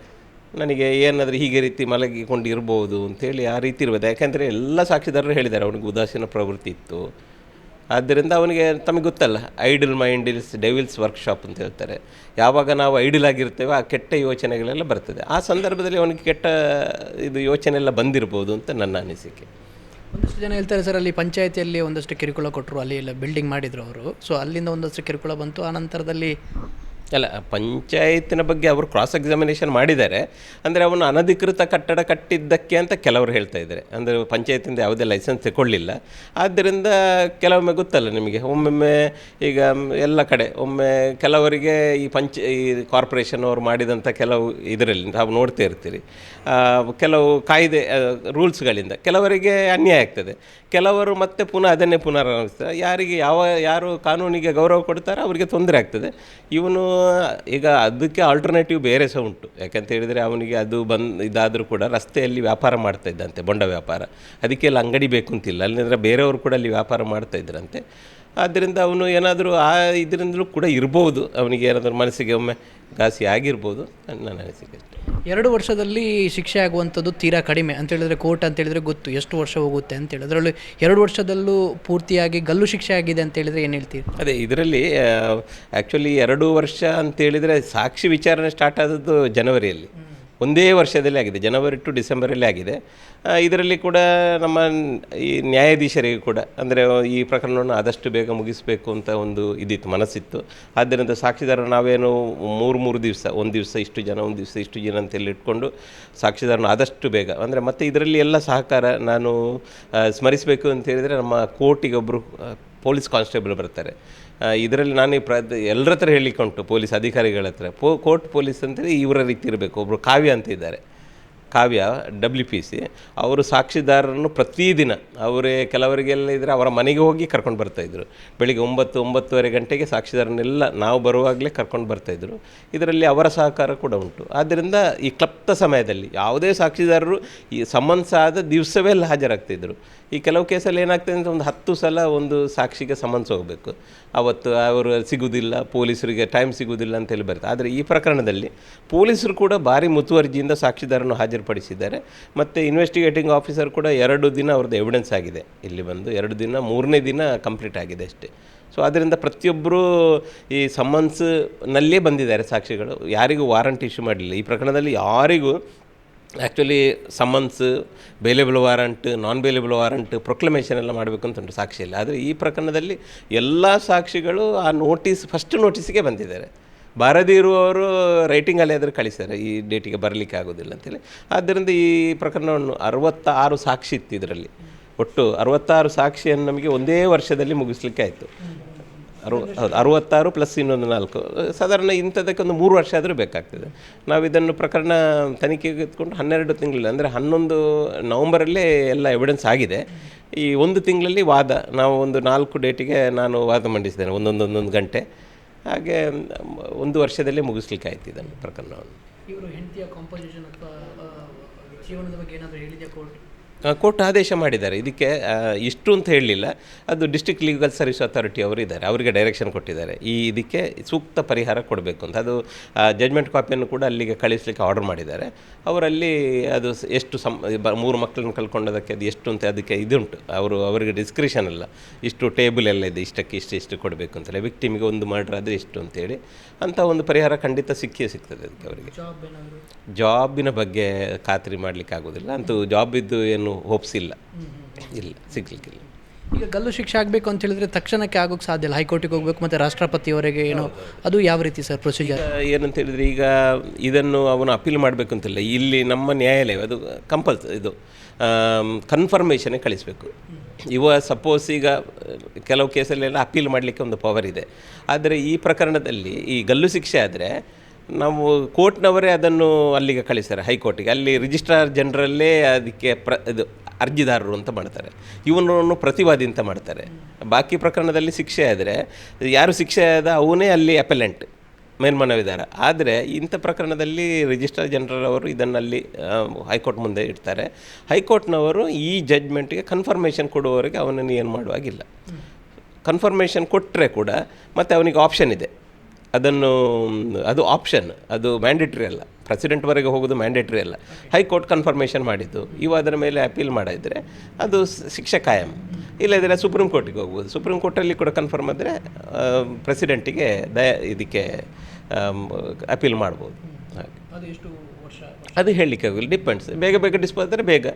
ನನಗೆ ಏನಾದರೂ ಹೀಗೆ ರೀತಿ ಮಲಗಿಕೊಂಡು ಇರ್ಬೋದು ಅಂತೇಳಿ ಆ ರೀತಿ ಇರ್ಬೋದು. ಯಾಕೆಂದರೆ ಎಲ್ಲ ಸಾಕ್ಷಿದಾರರು ಹೇಳಿದ್ದಾರೆ, ಅವನಿಗೆ ಉದಾಸೀನ ಪ್ರವೃತ್ತಿ ಇತ್ತು. ಆದ್ದರಿಂದ ಅವನಿಗೆ ತಮಗೆ ಗೊತ್ತಲ್ಲ, idle mind is devil's workshop ಅಂತ ಹೇಳ್ತಾರೆ. ಯಾವಾಗ ನಾವು ಐಡಲ್ ಆಗಿರ್ತೇವೆ ಆ ಕೆಟ್ಟ ಯೋಚನೆಗಳೆಲ್ಲ ಬರ್ತದೆ. ಆ ಸಂದರ್ಭದಲ್ಲಿ ಅವನಿಗೆ ಕೆಟ್ಟ ಇದು ಯೋಚನೆ ಎಲ್ಲ ಬಂದಿರ್ಬೋದು ಅಂತ ನನ್ನ ಅನಿಸಿಕೆ. ಒಂದಷ್ಟು ಜನ ಹೇಳ್ತಾರೆ ಸರ್, ಅಲ್ಲಿ ಪಂಚಾಯತಿಯಲ್ಲಿ ಒಂದಷ್ಟು ಕಿರುಕುಳ ಕೊಟ್ಟರು, ಅಲ್ಲಿ ಎಲ್ಲ ಬಿಲ್ಡಿಂಗ್ ಮಾಡಿದ್ರು ಅವರು. ಸೊ ಅಲ್ಲಿಂದ ಒಂದಷ್ಟು ಕಿರುಕುಳ ಬಂತು. ಆ ನಂತರದಲ್ಲಿ ಅಲ್ಲ, ಪಂಚಾಯತಿನ ಬಗ್ಗೆ ಅವರು ಕ್ರಾಸ್ ಎಕ್ಸಾಮಿನೇಷನ್ ಮಾಡಿದ್ದಾರೆ. ಅಂದರೆ ಅವನು ಅನಧಿಕೃತ ಕಟ್ಟಡ ಕಟ್ಟಿದ್ದಕ್ಕೆ ಅಂತ ಕೆಲವರು ಹೇಳ್ತಾ ಇದ್ದಾರೆ. ಅಂದರೆ ಪಂಚಾಯತಿಂದ ಯಾವುದೇ ಲೈಸೆನ್ಸ್ ತಗೊಳ್ಳಿಲ್ಲ. ಆದ್ದರಿಂದ ಕೆಲವೊಮ್ಮೆ ಗೊತ್ತಲ್ಲ ನಿಮಗೆ. ಒಮ್ಮೊಮ್ಮೆ ಈಗ ಎಲ್ಲ ಕಡೆ, ಒಮ್ಮೆ ಕೆಲವರಿಗೆ ಈ ಪಂಚ, ಈ ಕಾರ್ಪೊರೇಷನ್ ಅವರು ಮಾಡಿದಂಥ ಕೆಲವು ಇದರಲ್ಲಿ ನಾವು ನೋಡ್ತಾ ಇರ್ತೀರಿ. ಕೆಲವು ಕಾಯ್ದೆ ರೂಲ್ಸ್ಗಳಿಂದ ಕೆಲವರಿಗೆ ಅನ್ಯಾಯ ಆಗ್ತದೆ. ಕೆಲವರು ಮತ್ತೆ ಪುನಃ ಅದನ್ನೇ ಪುನರಾವರ್ತಿಸ್ತಾರೆ ಯಾರಿಗೆ ಯಾವ, ಯಾರು ಕಾನೂನಿಗೆ ಗೌರವ ಕೊಡ್ತಾರೋ ಅವರಿಗೆ ತೊಂದರೆ ಆಗ್ತದೆ. ಇವನು ಈಗ ಅದಕ್ಕೆ ಆಲ್ಟರ್ನೇಟಿವ್ ಬೇರೆ ಸಹ ಉಂಟು. ಯಾಕಂತ ಹೇಳಿದರೆ ಅವನಿಗೆ ಅದು ಬಂದು, ಇದಾದರೂ ಕೂಡ ರಸ್ತೆಯಲ್ಲಿ ವ್ಯಾಪಾರ ಮಾಡ್ತಾ ಇದ್ದಂತೆ, ಬೊಂಡ ವ್ಯಾಪಾರ. ಅದಕ್ಕೆಲ್ಲ ಅಂಗಡಿ ಬೇಕು ಅಂತಿಲ್ಲ ಅಲ್ಲಿಂದ್ರೆ ಬೇರೆಯವರು ಕೂಡ ಅಲ್ಲಿ ವ್ಯಾಪಾರ ಮಾಡ್ತಾ ಇದ್ರಂತೆ. ಆದ್ದರಿಂದ ಅವನು ಏನಾದರೂ ಆ ಇದರಿಂದಲೂ ಕೂಡ ಇರ್ಬೋದು. ಅವನಿಗೆ ಏನಾದರೂ ಮನಸ್ಸಿಗೆ ಒಮ್ಮೆ ಘಾಸಿ ಆಗಿರ್ಬೋದು ನನ್ನ ಅನಿಸಿಕೆ ಎರಡು ವರ್ಷದಲ್ಲಿ ಶಿಕ್ಷೆ ಆಗುವಂಥದ್ದು ತೀರಾ ಕಡಿಮೆ ಅಂತ ಹೇಳಿದ್ರೆ ಕೋರ್ಟ್ ಅಂತ ಹೇಳಿದ್ರೆ ಗೊತ್ತು. ಎಷ್ಟು ವರ್ಷ ಹೋಗುತ್ತೆ ಅಂತ ಅದರಲ್ಲಿ ಎರಡು ವರ್ಷದಲ್ಲೂ ಪೂರ್ತಿಯಾಗಿ ಗಲ್ಲು ಶಿಕ್ಷೆ ಆಗಿದೆ ಅಂತ ಹೇಳಿದ್ರೆ ಏನು ಹೇಳ್ತೀರಿ? ಅದೇ ಇದರಲ್ಲಿ ಆ್ಯಕ್ಚುಲಿ ಎರಡು ವರ್ಷ ಅಂತೇಳಿದರೆ ಸಾಕ್ಷಿ ವಿಚಾರಣೆ ಸ್ಟಾರ್ಟ್ ಆದದ್ದು ಜನವರಿಯಲ್ಲಿ. ಒಂದೇ ವರ್ಷದಲ್ಲಿ ಆಗಿದೆ, ಜನವರಿ ಟು ಡಿಸೆಂಬರಲ್ಲಿ ಆಗಿದೆ. ಇದರಲ್ಲಿ ಕೂಡ ನಮ್ಮ ಈ ನ್ಯಾಯಾಧೀಶರಿಗೆ ಕೂಡ, ಅಂದರೆ ಈ ಪ್ರಕರಣವನ್ನು ಆದಷ್ಟು ಬೇಗ ಮುಗಿಸಬೇಕು ಅಂತ ಒಂದು ಇದಿತ್ತು, ಮನಸ್ಸಿತ್ತು. ಆದ್ದರಿಂದ ಸಾಕ್ಷಿದಾರ ನಾವೇನು ಮೂರು ಮೂರು ದಿವಸ, ಒಂದು ದಿವಸ ಇಷ್ಟು ಜನ, ಒಂದು ದಿವಸ ಇಷ್ಟು ಜನ ಅಂತೇಳಿ ಇಟ್ಕೊಂಡು ಸಾಕ್ಷಿದಾರನ ಆದಷ್ಟು ಬೇಗ, ಅಂದರೆ ಮತ್ತು ಇದರಲ್ಲಿ ಎಲ್ಲ ಸಹಕಾರ ನಾನು ಸ್ಮರಿಸಬೇಕು ಅಂತ ಹೇಳಿದರೆ ನಮ್ಮ ಕೋರ್ಟಿಗೆ ಒಬ್ಬರು ಪೊಲೀಸ್ ಕಾನ್ಸ್ಟೇಬಲ್ ಬರ್ತಾರೆ. ಇದರಲ್ಲಿ ನಾನು ಪ್ರ ಎಲ್ಲರ ಹತ್ರ ಹೇಳಲಿಕ್ಕೆ ಉಂಟು, ಪೊಲೀಸ್ ಅಧಿಕಾರಿಗಳ ಹತ್ರ. ಪೋ, ಕೋರ್ಟ್ ಪೊಲೀಸ್ ಅಂತೇಳಿ ಇವರ ರೀತಿ ಇರಬೇಕು. ಒಬ್ಬರು ಕಾವ್ಯ ಅಂತ ಇದ್ದಾರೆ. ಕಾವ್ಯ ಡಬ್ಲ್ಯೂ ಪಿ ಸಿ ಅವರು ಸಾಕ್ಷಿದಾರರನ್ನು ಪ್ರತಿದಿನ ಅವರೇ ಕೆಲವರಿಗೆಲ್ಲ ಇದ್ದರೆ ಅವರ ಮನೆಗೆ ಹೋಗಿ ಕರ್ಕೊಂಡು ಬರ್ತಾಯಿದ್ರು ಬೆಳಿಗ್ಗೆ ಒಂಬತ್ತು, ಒಂಬತ್ತುವರೆ ಗಂಟೆಗೆ ಸಾಕ್ಷಿದಾರನ್ನೆಲ್ಲ ನಾವು ಬರುವಾಗಲೇ ಕರ್ಕೊಂಡು ಬರ್ತಾಯಿದ್ರು ಇದರಲ್ಲಿ ಅವರ ಸಹಕಾರ ಕೂಡ ಉಂಟು. ಆದ್ದರಿಂದ ಈ ಕ್ಲಪ್ತ ಸಮಯದಲ್ಲಿ ಯಾವುದೇ ಸಾಕ್ಷಿದಾರರು ಈ ಸಮನ್ಸ್ ಆದ ದಿವಸವೇ ಅಲ್ಲಿ ಹಾಜರಾಗ್ತಿದ್ರು ಈ ಕೆಲವು ಕೇಸಲ್ಲಿ ಏನಾಗ್ತದೆ ಅಂದರೆ ಒಂದು ಹತ್ತು ಸಲ ಒಂದು ಸಾಕ್ಷಿಗೆ ಸಮನ್ಸ್ ಹೋಗಬೇಕು. ಅವತ್ತು ಅವರು ಸಿಗುವುದಿಲ್ಲ ಪೊಲೀಸರಿಗೆ ಟೈಮ್ ಸಿಗುವುದಿಲ್ಲ ಅಂತೇಳಿ ಬರುತ್ತೆ. ಆದರೆ ಈ ಪ್ರಕರಣದಲ್ಲಿ ಪೊಲೀಸರು ಕೂಡ ಭಾರಿ ಮುತುವರ್ಜಿಯಿಂದ ಸಾಕ್ಷಿದಾರನ್ನು ಹಾಜರುಪಡಿಸಿದ್ದಾರೆ. ಮತ್ತು ಇನ್ವೆಸ್ಟಿಗೇಟಿಂಗ್ ಆಫೀಸರ್ ಕೂಡ ಎರಡು ದಿನ ಅವ್ರದ್ದು ಎವಿಡೆನ್ಸ್ ಆಗಿದೆ. ಇಲ್ಲಿ ಬಂದು ಎರಡು ದಿನ, ಮೂರನೇ ದಿನ ಕಂಪ್ಲೀಟ್ ಆಗಿದೆ ಅಷ್ಟೇ. ಸೊ ಅದರಿಂದ ಪ್ರತಿಯೊಬ್ಬರೂ ಈ ಸಮನ್ಸ್ನಲ್ಲೇ ಬಂದಿದ್ದಾರೆ ಸಾಕ್ಷಿಗಳು. ಯಾರಿಗೂ ವಾರಂಟ್ ಇಶ್ಯೂ ಮಾಡಲಿಲ್ಲ. ಈ ಪ್ರಕರಣದಲ್ಲಿ ಯಾರಿಗೂ actually summons bailable warrant non bailable warrant proclamation ಎಲ್ಲ ಮಾಡಬೇಕು ಅಂತ ಉಂಟು ಸಾಕ್ಷಿಯಲ್ಲಿ. ಆದರೆ ಈ ಪ್ರಕರಣದಲ್ಲಿ ಎಲ್ಲ ಸಾಕ್ಷಿಗಳು ಆ ನೋಟಿಸ್ ಫಸ್ಟ್ ನೋಟಿಸ್ಗೆ ಬಂದಿದ್ದಾರೆ. ಬಾರದೇ ಇರುವವರು ರೈಟಿಂಗಲ್ಲಿ ಆದರೂ ಕಳಿಸ್ತಾರೆ, ಈ ಡೇಟಿಗೆ ಬರಲಿಕ್ಕೆ ಆಗೋದಿಲ್ಲ ಅಂತೇಳಿ. ಆದ್ದರಿಂದ ಈ ಪ್ರಕರಣವನ್ನು ಅರವತ್ತ ಆರು ಸಾಕ್ಷಿ ಇತ್ತು ಇದರಲ್ಲಿ. ಒಟ್ಟು ಅರವತ್ತಾರು ಸಾಕ್ಷಿಯನ್ನು ನಮಗೆ ಒಂದೇ ವರ್ಷದಲ್ಲಿ ಮುಗಿಸ್ಲಿಕ್ಕೆ ಆಯಿತು. ಅರು, ಹೌದು, ಅರುವತ್ತಾರು ಪ್ಲಸ್ ಇನ್ನೊಂದು ನಾಲ್ಕು. ಸಾಧಾರಣ ಇಂಥದಕ್ಕೆ ಒಂದು ಮೂರು ವರ್ಷ ಆದರೂ ಬೇಕಾಗ್ತದೆ. ನಾವು ಇದನ್ನು ಪ್ರಕರಣ ತನಿಖೆಗೆ ಎತ್ಕೊಂಡು ಹನ್ನೆರಡು ತಿಂಗಳಲ್ಲಿ ಅಂದರೆ ಹನ್ನೊಂದು ನವಂಬರಲ್ಲೇ ಎಲ್ಲ ಎವಿಡೆನ್ಸ್ ಆಗಿದೆ. ಈ ಒಂದು ತಿಂಗಳಲ್ಲಿ ವಾದ, ನಾವು ಒಂದು ನಾಲ್ಕು ಡೇಟಿಗೆ ನಾನು ವಾದ ಮಂಡಿಸಿದ್ದೇನೆ ಒಂದೊಂದು ಒಂದೊಂದು ಗಂಟೆ. ಹಾಗೆ, ಒಂದು ವರ್ಷದಲ್ಲೇ ಮುಗಿಸ್ಲಿಕ್ಕೆ ಆಯ್ತು ಇದನ್ನು ಪ್ರಕರಣವನ್ನು. ಇವರು ಹೆಂಡತಿಯ ಕಾಂಪೋಸಿಷನ್ ಜೀವನದ ಬಗ್ಗೆ ಏನಾದರೂ ಹೇಳಿದೆ ಕೋರ್ಟ್ ಕೋರ್ಟ್ ಆದೇಶ ಮಾಡಿದ್ದಾರೆ. ಇದಕ್ಕೆ ಇಷ್ಟು ಅಂತ ಹೇಳಲಿಲ್ಲ. ಅದು ಡಿಸ್ಟ್ರಿಕ್ಟ್ ಲೀಗಲ್ ಸರ್ವಿಸ್ ಅಥಾರಿಟಿ ಅವರು ಇದ್ದಾರೆ. ಅವರಿಗೆ ಡೈರೆಕ್ಷನ್ ಕೊಟ್ಟಿದ್ದಾರೆ. ಈ ಇದಕ್ಕೆ ಸೂಕ್ತ ಪರಿಹಾರ ಕೊಡಬೇಕು ಅಂತ. ಅದು ಜಜ್ಮೆಂಟ್ ಕಾಪಿಯನ್ನು ಕೂಡ ಅಲ್ಲಿಗೆ ಕಳಿಸ್ಲಿಕ್ಕೆ ಆರ್ಡರ್ ಮಾಡಿದ್ದಾರೆ. ಅವರಲ್ಲಿ ಅದು ಎಷ್ಟು ಸಮ ಬ- ಮೂರು ಮಕ್ಕಳನ್ನು ಕಳ್ಕೊಂಡೋದಕ್ಕೆ ಅದು ಎಷ್ಟು ಅಂತ ಅದಕ್ಕೆ ಇದುಂಟು. ಅವರು ಅವರಿಗೆ ಡಿಸ್ಕ್ರಿಷನ್ ಅಲ್ಲ. ಇಷ್ಟು ಟೇಬಲ್ ಎಲ್ಲ ಇದೆ ಇಷ್ಟಕ್ಕೆ ಇಷ್ಟು ಇಷ್ಟು ಕೊಡಬೇಕು ಅಂತೇಳಿ ವಿಕ್ಟಿಮಿಗೆ ಒಂದು ಮರ್ಡರ್ ಆದರೆ ಇಷ್ಟು ಅಂತೇಳಿ ಅಂತ ಒಂದು ಪರಿಹಾರ ಖಂಡಿತ ಸಿಕ್ಕೇ ಸಿಗ್ತದೆ ಅದಕ್ಕೆ ಅವರಿಗೆ. ಜಾಬಿನ ಬಗ್ಗೆ ಖಾತ್ರಿ ಮಾಡಲಿಕ್ಕೆ ಆಗೋದಿಲ್ಲ. ಅಂತೂ ಜಾಬ್ ಇದ್ದು ಏನು ಹೋಪ್ಸ್ ಇಲ್ಲ. ಇಲ್ಲ ಸಿಗ್ಲಿಕ್ಕಿಲ್ಲ. ಈಗ ಗಲ್ಲು ಶಿಕ್ಷೆ ಆಗಬೇಕು ಅಂತ ಹೇಳಿದ್ರೆ ತಕ್ಷಣಕ್ಕೆ ಆಗೋಕ್ಕೆ ಸಾಧ್ಯ ಇಲ್ಲ. ಹೈಕೋರ್ಟಿಗೆ ಹೋಗ್ಬೇಕು ಮತ್ತು ರಾಷ್ಟ್ರಪತಿಯವರೆಗೆ ಏನೋ ಅದು ಯಾವ ರೀತಿ ಸರ್ ಪ್ರೊಸೀಜರ್ ಏನಂತ ಹೇಳಿದ್ರೆ ಈಗ ಇದನ್ನು ಅವನು ಅಪೀಲ್ ಮಾಡಬೇಕು ಅಂತಿಲ್ಲ ಇಲ್ಲಿ. ನಮ್ಮ ನ್ಯಾಯಾಲಯ ಅದು ಕಂಪಲ್ಸ್ ಇದು ಕನ್ಫರ್ಮೇಷನ್ ಕಳಿಸಬೇಕು. ಇವ ಸಪೋಸ್ ಈಗ ಕೆಲವು ಕೇಸಲ್ಲೆಲ್ಲ ಅಪೀಲ್ ಮಾಡಲಿಕ್ಕೆ ಒಂದು ಪವರ್ ಇದೆ. ಆದರೆ ಈ ಪ್ರಕರಣದಲ್ಲಿ ಈ ಗಲ್ಲು ಶಿಕ್ಷೆ ಆದರೆ ನಾವು ಕೋರ್ಟ್ನವರೇ ಅದನ್ನು ಅಲ್ಲಿಗೆ ಕಳಿಸ್ತಾರೆ ಹೈಕೋರ್ಟಿಗೆ. ಅಲ್ಲಿ ರಿಜಿಸ್ಟ್ರಾರ್ ಜನರಲ್ಲೇ ಅದಕ್ಕೆ ಪ್ರ, ಇದು ಅರ್ಜಿದಾರರು ಅಂತ ಮಾಡ್ತಾರೆ. ಇವನನ್ನು ಪ್ರತಿವಾದಿ ಅಂತ ಮಾಡ್ತಾರೆ. ಬಾಕಿ ಪ್ರಕರಣದಲ್ಲಿ ಶಿಕ್ಷೆ ಆದರೆ, ಯಾರು ಶಿಕ್ಷೆ ಆದ ಅವನೇ ಅಲ್ಲಿ ಅಪೆಲೆಂಟ್, ಮೇಲ್ಮನವಿದಾರ. ಆದರೆ ಇಂಥ ಪ್ರಕರಣದಲ್ಲಿ ರಿಜಿಸ್ಟ್ರಾರ್ ಜನರಲ್ ಅವರು ಇದನ್ನಲ್ಲಿ ಹೈಕೋರ್ಟ್ ಮುಂದೆ ಇಡ್ತಾರೆ. ಹೈಕೋರ್ಟ್ನವರು ಈ ಜಡ್ಜ್ಮೆಂಟ್ಗೆ ಕನ್ಫರ್ಮೇಷನ್ ಕೊಡುವವರೆಗೆ ಅವನನ್ನು ಏನು ಮಾಡುವಾಗಿಲ್ಲ. ಕನ್ಫರ್ಮೇಷನ್ ಕೊಟ್ಟರೆ ಕೂಡ ಮತ್ತು ಅವನಿಗೆ ಆಪ್ಷನ್ ಇದೆ. ಅದನ್ನು ಅದು ಆಪ್ಷನ್ ಅದು ಮ್ಯಾಂಡೇಟ್ರಿ ಅಲ್ಲ. ಪ್ರೆಸಿಡೆಂಟ್ವರೆಗೆ ಹೋಗೋದು ಮ್ಯಾಂಡೇಟ್ರಿ ಅಲ್ಲ. ಹೈಕೋರ್ಟ್ ಕನ್ಫರ್ಮೇಷನ್ ಮಾಡಿದ್ದು. ಇವು ಅದರ ಮೇಲೆ ಅಪೀಲ್ ಮಾಡಿದರೆ ಅದು ಶಿಕ್ಷೆ ಕಾಯಂ. ಇಲ್ಲದಿದ್ದರೆ ಸುಪ್ರೀಂ ಕೋರ್ಟಿಗೆ ಹೋಗ್ಬೋದು. ಸುಪ್ರೀಂ ಕೋರ್ಟಲ್ಲಿ ಕೂಡ ಕನ್ಫರ್ಮ್ ಆದರೆ ಪ್ರೆಸಿಡೆಂಟಿಗೆ ದಯ ಇದಕ್ಕೆ ಅಪೀಲ್ ಮಾಡ್ಬೋದು. ಹಾಗೆ. ಅದು ಹೇಳಲಿಕ್ಕೆ ಆಗೋಲ್ಲ ಡಿಪೆಂಡ್ಸ್ ಬೇಗ ಬೇಗ ಡಿಸ್ಪೋಸ್ ಆದರೆ ಬೇಗ.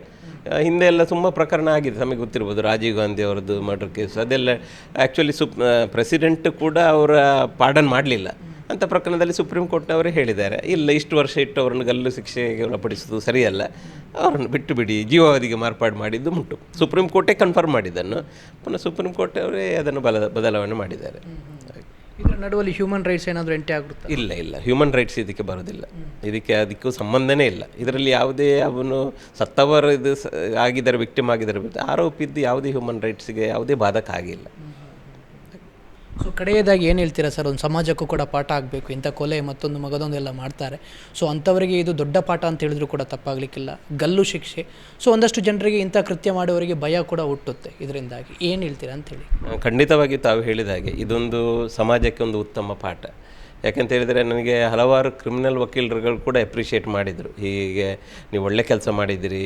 ಹಿಂದೆ ಎಲ್ಲ ತುಂಬ ಪ್ರಕರಣ ಆಗಿದೆ. ನಮಗೆ ಗೊತ್ತಿರ್ಬೋದು ರಾಜೀವ್ ಗಾಂಧಿ ಅವರದ್ದು ಮರ್ಡರ್ ಕೇಸ್ ಅದೆಲ್ಲ ಆ್ಯಕ್ಚುಲಿ ಸುಪ್ ಪ್ರೆಸಿಡೆಂಟ್ ಕೂಡ ಅವರ ಪಾರ್ಡನ್ ಮಾಡಲಿಲ್ಲ. ಅಂಥ ಪ್ರಕರಣದಲ್ಲಿ ಸುಪ್ರೀಂ ಕೋರ್ಟ್ನವರೇ ಹೇಳಿದ್ದಾರೆ. ಇಲ್ಲ, ಇಷ್ಟು ವರ್ಷ ಇಟ್ಟು ಅವರನ್ನು ಗಲ್ಲು ಶಿಕ್ಷೆಗೆ ಒಳಪಡಿಸೋದು ಸರಿಯಲ್ಲ. ಅವರನ್ನು ಬಿಟ್ಟು ಬಿಡಿ, ಜೀವಾವಧಿಗೆ ಮಾರ್ಪಾಡು ಮಾಡಿದ್ದು ಉಂಟು. ಸುಪ್ರೀಂ ಕೋರ್ಟೇ ಕನ್ಫರ್ಮ್ ಮಾಡಿದ್ದನ್ನು. ಪುನಃ ಸುಪ್ರೀಂ ಕೋರ್ಟ್ ಅವರೇ ಅದನ್ನು ಬಲ, ಬದಲಾವಣೆ ಮಾಡಿದ್ದಾರೆ. ಇದರ ನಡುವಲ್ಲಿ ಹ್ಯೂಮನ್ ರೈಟ್ಸ್ ಏನಾದರೂ ಎಂಟಿ ಆಗುತ್ತೆ? ಇಲ್ಲ ಇಲ್ಲ. ಹ್ಯೂಮನ್ ರೈಟ್ಸ್ ಇದಕ್ಕೆ ಬರೋದಿಲ್ಲ. ಇದಕ್ಕೆ ಅದಕ್ಕೂ ಸಂಬಂಧನೇ ಇಲ್ಲ. ಇದರಲ್ಲಿ ಯಾವುದೇ ಅವನು ಸತ್ತವರು ಇದು ಆಗಿದ್ದಾರೆ ವಿಕ್ಟಿಮ್ ಆಗಿದ್ದಾರೆ, ಆರೋಪಿದ್ದು ಯಾವುದೇ ಹ್ಯೂಮನ್ ರೈಟ್ಸ್ಗೆ ಯಾವುದೇ ಬಾಧಕ ಆಗಿಲ್ಲ. ಸೊ ಕಡೆಯದಾಗಿ ಏನು ಹೇಳ್ತೀರಾ ಸರ್? ಒಂದು ಸಮಾಜಕ್ಕೂ ಕೂಡ ಪಾಠ ಆಗಬೇಕು. ಇಂಥ ಕೊಲೆ ಮತ್ತೊಂದು ಮಗದೊಂದೆಲ್ಲ ಮಾಡ್ತಾರೆ. ಸೊ ಅಂಥವರಿಗೆ ಇದು ದೊಡ್ಡ ಪಾಠ ಅಂತ ಹೇಳಿದ್ರು ಕೂಡ ತಪ್ಪಾಗಲಿಕ್ಕಿಲ್ಲ. ಗಲ್ಲು ಶಿಕ್ಷೆ. ಸೊ ಒಂದಷ್ಟು ಜನರಿಗೆ ಇಂಥ ಕೃತ್ಯ ಮಾಡುವವರಿಗೆ ಭಯ ಕೂಡ ಹುಟ್ಟುತ್ತೆ ಇದರಿಂದಾಗಿ. ಏನು ಹೇಳ್ತೀರಾ ಅಂತೇಳಿ ಖಂಡಿತವಾಗಿ ತಾವು ಹೇಳಿದ ಹಾಗೆ, ಇದೊಂದು ಸಮಾಜಕ್ಕೆ ಒಂದು ಉತ್ತಮ ಪಾಠ. ಯಾಕಂತ ಹೇಳಿದರೆ ನನಗೆ ಹಲವಾರು ಕ್ರಿಮಿನಲ್ ವಕೀಲರುಗಳು ಕೂಡ ಎಪ್ರಿಷಿಯೇಟ್ ಮಾಡಿದರು. ಹೀಗೆ ನೀವು ಒಳ್ಳೆ ಕೆಲಸ ಮಾಡಿದಿರಿ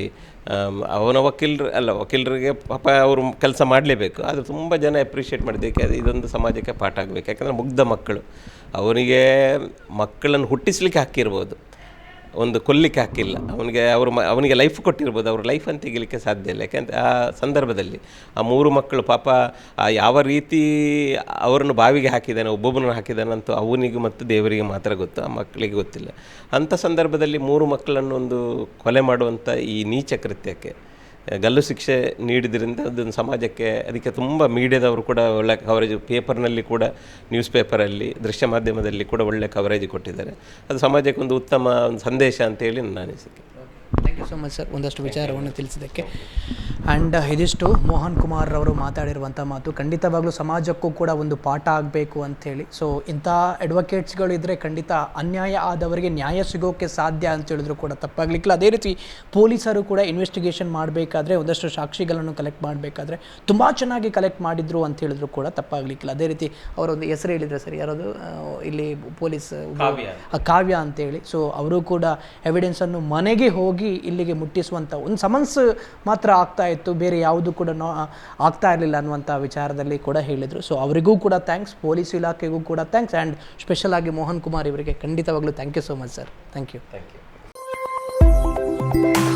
ಅವನ ವಕೀಲರು, ಅಲ್ಲ, ವಕೀಲರಿಗೆ ಪಾಪ ಅವರು ಕೆಲಸ ಮಾಡಲೇಬೇಕು. ಆದರೆ ತುಂಬ ಜನ ಎಪ್ರಿಷಿಯೇಟ್ ಮಾಡಿದ್ದಕ್ಕೆ ಅದು ಇದೊಂದು ಸಮಾಜಕ್ಕೆ ಪಾಠ ಆಗಬೇಕು. ಯಾಕಂದರೆ ಮುಗ್ಧ ಮಕ್ಕಳು. ಅವರಿಗೆ ಮಕ್ಕಳನ್ನು ಹುಟ್ಟಿಸ್ಲಿಕ್ಕೆ ಹಾಕಿರ್ಬೋದು ಒಂದು ಕೊಲ್ಲಿಕ್ಕೆ ಹಾಕಿಲ್ಲ. ಅವನಿಗೆ ಅವರು ಮ, ಅವನಿಗೆ ಲೈಫ್ ಕೊಟ್ಟಿರ್ಬೋದು. ಅವ್ರ ಅಂತ ತೆಗಿಲಿಕ್ಕೆ ಸಾಧ್ಯ ಇಲ್ಲ. ಯಾಕೆಂತ ಆ ಸಂದರ್ಭದಲ್ಲಿ ಆ ಮೂರು ಮಕ್ಕಳು ಪಾಪ ಯಾವ ರೀತಿ ಅವರನ್ನು ಬಾವಿಗೆ ಹಾಕಿದ್ದಾನೆ ಒಬ್ಬೊಬ್ಬರನ್ನು ಹಾಕಿದ್ದಾನಂತೂ ಅವನಿಗೆ ಮತ್ತು ದೇವರಿಗೆ ಮಾತ್ರ ಗೊತ್ತು, ಆ ಮಕ್ಕಳಿಗೆ ಗೊತ್ತಿಲ್ಲ. ಅಂಥ ಸಂದರ್ಭದಲ್ಲಿ ಮೂರು ಮಕ್ಕಳನ್ನು ಒಂದು ಕೊಲೆ ಮಾಡುವಂಥ ಈ ನೀಚ ಕೃತ್ಯಕ್ಕೆ ಗಲ್ಲು ಶಿಕ್ಷೆ ನೀಡಿದ್ರಿಂದ ಅದನ್ನು ಸಮಾಜಕ್ಕೆ ಅದಕ್ಕೆ ತುಂಬ ಮೀಡಿಯಾದವರು ಕೂಡ ಒಳ್ಳೆ ಕವರೇಜ್ ಪೇಪರ್ನಲ್ಲಿ ಕೂಡ ನ್ಯೂಸ್ ಪೇಪರಲ್ಲಿ ದೃಶ್ಯ ಮಾಧ್ಯಮದಲ್ಲಿ ಕೂಡ ಒಳ್ಳೆ ಕವರೇಜ್ ಕೊಟ್ಟಿದ್ದಾರೆ. ಅದು ಸಮಾಜಕ್ಕೆ ಒಂದು ಉತ್ತಮ ಒಂದು ಸಂದೇಶ ಅಂತೇಳಿ ನನ್ನ ಅನಿಸಿಕೆ. Thank you so much sir ಒಂದಷ್ಟು ವಿಚಾರವನ್ನು ತಿಳಿಸಿದ್ದಕ್ಕೆ. ಆ್ಯಂಡ್ ಇದಿಷ್ಟು ಮೋಹನ್ ಕುಮಾರ್ ಅವರು ಮಾತಾಡಿರುವಂಥ ಮಾತು. ಖಂಡಿತವಾಗ್ಲೂ ಸಮಾಜಕ್ಕೂ ಕೂಡ ಒಂದು ಪಾಠ ಆಗಬೇಕು ಅಂಥೇಳಿ ಸೊ ಇಂಥ ಅಡ್ವೊಕೇಟ್ಸ್ಗಳು ಇದ್ದರೆ ಖಂಡಿತ ಅನ್ಯಾಯ ಆದವರಿಗೆ ನ್ಯಾಯ ಸಿಗೋಕ್ಕೆ ಸಾಧ್ಯ ಅಂತ ಹೇಳಿದ್ರು ಕೂಡ ತಪ್ಪಾಗಲಿಕ್ಕಿಲ್ಲ. ಅದೇ ರೀತಿ ಪೊಲೀಸರು ಕೂಡ ಇನ್ವೆಸ್ಟಿಗೇಷನ್ ಮಾಡಬೇಕಾದ್ರೆ ಒಂದಷ್ಟು ಸಾಕ್ಷಿಗಳನ್ನು ಕಲೆಕ್ಟ್ ಮಾಡಬೇಕಾದ್ರೆ ತುಂಬ ಚೆನ್ನಾಗಿ ಕಲೆಕ್ಟ್ ಮಾಡಿದ್ರು ಅಂತ ಹೇಳಿದ್ರು ಕೂಡ ತಪ್ಪಾಗಲಿಕ್ಕಿಲ್ಲ. ಅದೇ ರೀತಿ ಅವರೊಂದು ಹೆಸರು ಹೇಳಿದರೆ ಸರ್ ಯಾರಾದರೂ ಇಲ್ಲಿ ಪೊಲೀಸ್ ಕಾವ್ಯ. ಅಂತೇಳಿ ಸೊ ಅವರು ಕೂಡ ಎವಿಡೆನ್ಸನ್ನು ಮನೆಗೆ ಹೋಗಿ ಇಲ್ಲಿಗೆ ಮುಟ್ಟಿಸುವಂಥ ಒಂದು ಸಮನ್ಸ್ ಮಾತ್ರ ಆಗ್ತಾ ಇತ್ತು. ಬೇರೆ ಯಾವುದು ಕೂಡ ನೋ ಆಗ್ತಾ ಇರಲಿಲ್ಲ ಅನ್ನುವಂಥ ವಿಚಾರದಲ್ಲಿ ಕೂಡ ಹೇಳಿದರು. ಸೊ ಅವರಿಗೂ ಕೂಡ ಥ್ಯಾಂಕ್ಸ್ ಪೊಲೀಸ್ ಇಲಾಖೆಗೂ ಕೂಡ ಥ್ಯಾಂಕ್ಸ್ ಆ್ಯಂಡ್ ಸ್ಪೆಷಲ್ ಆಗಿ ಮೋಹನ್ ಕುಮಾರ್ ಇವರಿಗೆ ಖಂಡಿತವಾಗ್ಲೂ thank you so much sir thank you thank you